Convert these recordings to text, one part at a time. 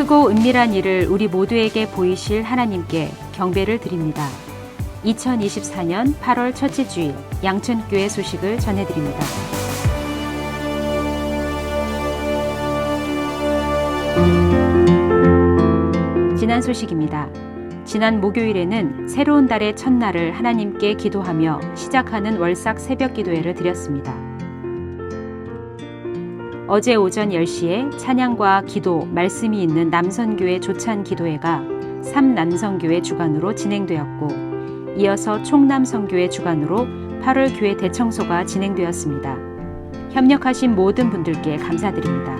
크고 은밀한 일을 우리 모두에게 보이실 하나님께 경배를 드립니다. 2024년 8월 첫째 주일 양천교회 소식을 전해드립니다. 지난 소식입니다. 지난 목요일에는 새로운 달의 첫날을 하나님께 기도하며 시작하는 월삭 새벽 기도회를 드렸습니다. 어제 오전 10시에 찬양과 기도, 말씀이 있는 남선교회 조찬 기도회가 삼남성교회 주관으로 진행되었고 이어서 총남성교회 주관으로 8월 교회 대청소가 진행되었습니다. 협력하신 모든 분들께 감사드립니다.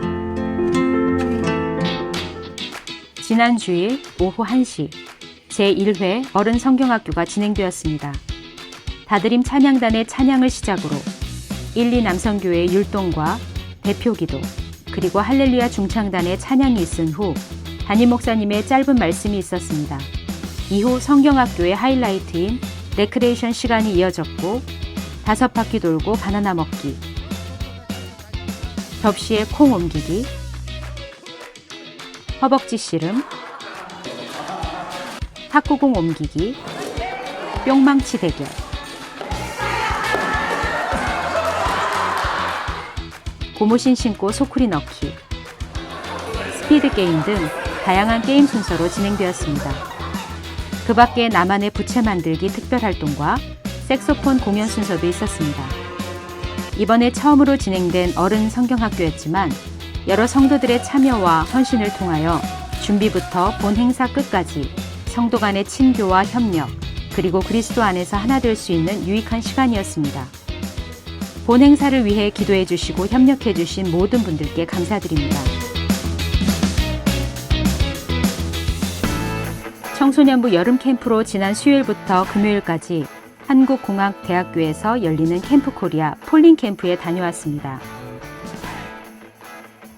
지난 주일 오후 1시 제1회 어른 성경학교가 진행되었습니다. 다드림 찬양단의 찬양을 시작으로 1, 2 남성교회의 율동과 대표 기도, 그리고 할렐루야 중창단의 찬양이 있은 후 담임 목사님의 짧은 말씀이 있었습니다. 이후 성경학교의 하이라이트인 레크레이션 시간이 이어졌고 다섯 바퀴 돌고 바나나 먹기, 접시에 콩 옮기기, 허벅지 씨름, 탁구공 옮기기, 뿅망치 대결, 고무신 신고 소쿠리 넣기, 스피드 게임 등 다양한 게임 순서로 진행되었습니다. 그 밖에 나만의 부채 만들기 특별 활동과 색소폰 공연 순서도 있었습니다. 이번에 처음으로 진행된 어른 성경학교였지만 여러 성도들의 참여와 헌신을 통하여 준비부터 본 행사 끝까지 성도 간의 친교와 협력, 그리고 그리스도 안에서 하나 될 수 있는 유익한 시간이었습니다. 본 행사를 위해 기도해 주시고 협력해 주신 모든 분들께 감사드립니다. 청소년부 여름 캠프로 지난 수요일부터 금요일까지 한국공학대학교에서 열리는 캠프 코리아 폴링 캠프에 다녀왔습니다.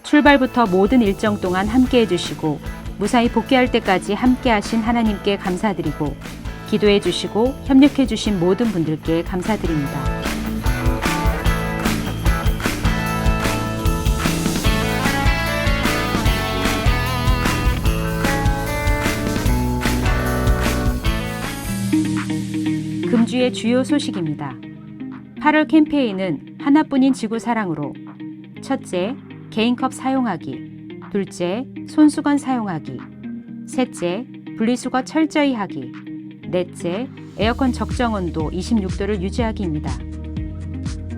출발부터 모든 일정 동안 함께 해주시고 무사히 복귀할 때까지 함께 하신 하나님께 감사드리고 기도해 주시고 협력해 주신 모든 분들께 감사드립니다. 금주의 주요 소식입니다. 8월 캠페인은 하나뿐인 지구 사랑으로 첫째, 개인컵 사용하기. 둘째, 손수건 사용하기. 셋째, 분리수거 철저히 하기. 넷째, 에어컨 적정 온도 26도를 유지하기입니다.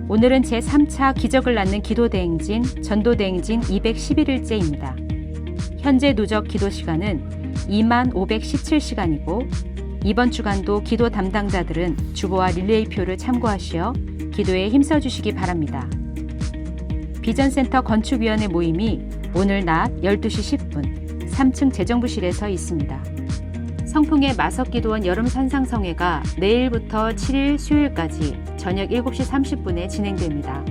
오늘은 제3차 기적을 낳는 기도대행진, 전도대행진 211일째입니다. 현재 누적 기도 시간은 2만 517시간이고 이번 주간도 기도 담당자들은 주보와 릴레이표를 참고하시어 기도에 힘써 주시기 바랍니다. 비전센터 건축위원회 모임이 오늘 낮 12시 10분 3층 재정부실에서 있습니다. 성풍의 마석기도원 여름 산상성회가 내일부터 7일 수요일까지 저녁 7시 30분에 진행됩니다.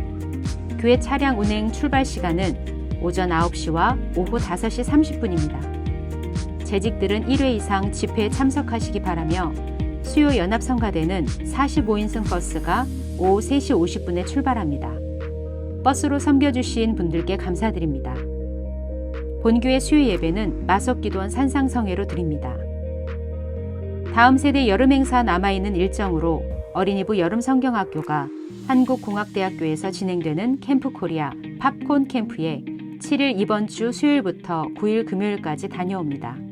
교회 차량 운행 출발 시간은 오전 9시와 오후 5시 30분입니다. 재직들은 1회 이상 집회에 참석하시기 바라며 수요 연합성가대는 45인승 버스가 오후 3시 50분에 출발합니다. 버스로 섬겨주신 분들께 감사드립니다. 본교의 수요 예배는 마석기도원 산상성회로 드립니다. 다음 세대 여름 행사 남아있는 일정으로 어린이부 여름 성경학교가 한국공학대학교에서 진행되는 캠프 코리아 팝콘 캠프에 7일 이번 주 수요일부터 9일 금요일까지 다녀옵니다.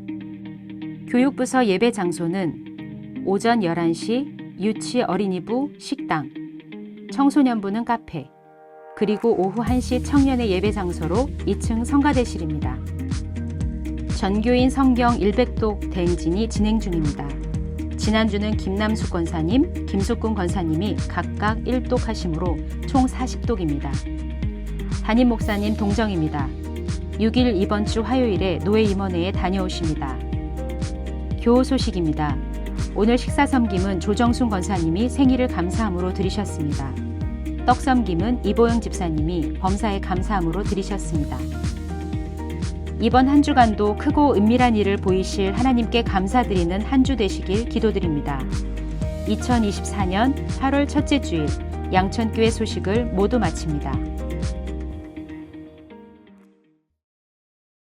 교육부서 예배 장소는 오전 11시 유치 어린이부 식당, 청소년부는 카페, 그리고 오후 1시 청년의 예배 장소로 2층 성가대실입니다. 전교인 성경 100독 대행진이 진행 중입니다. 지난주는 김남숙 권사님, 김숙군 권사님이 각각 1독 하심으로 총 40독입니다. 담임 목사님 동정입니다. 6일 이번 주 화요일에 노예 임원회에 다녀오십니다. 교우 소식입니다. 오늘 식사 섬김은 조정순 권사님이 생일을 감사함으로 드리셨습니다. 떡 섬김은 이보영 집사님이 범사에 감사함으로 드리셨습니다. 이번 한 주간도 크고 은밀한 일을 보이실 하나님께 감사드리는 한 주 되시길 기도드립니다. 2024년 8월 첫째 주일 양천교회 소식을 모두 마칩니다.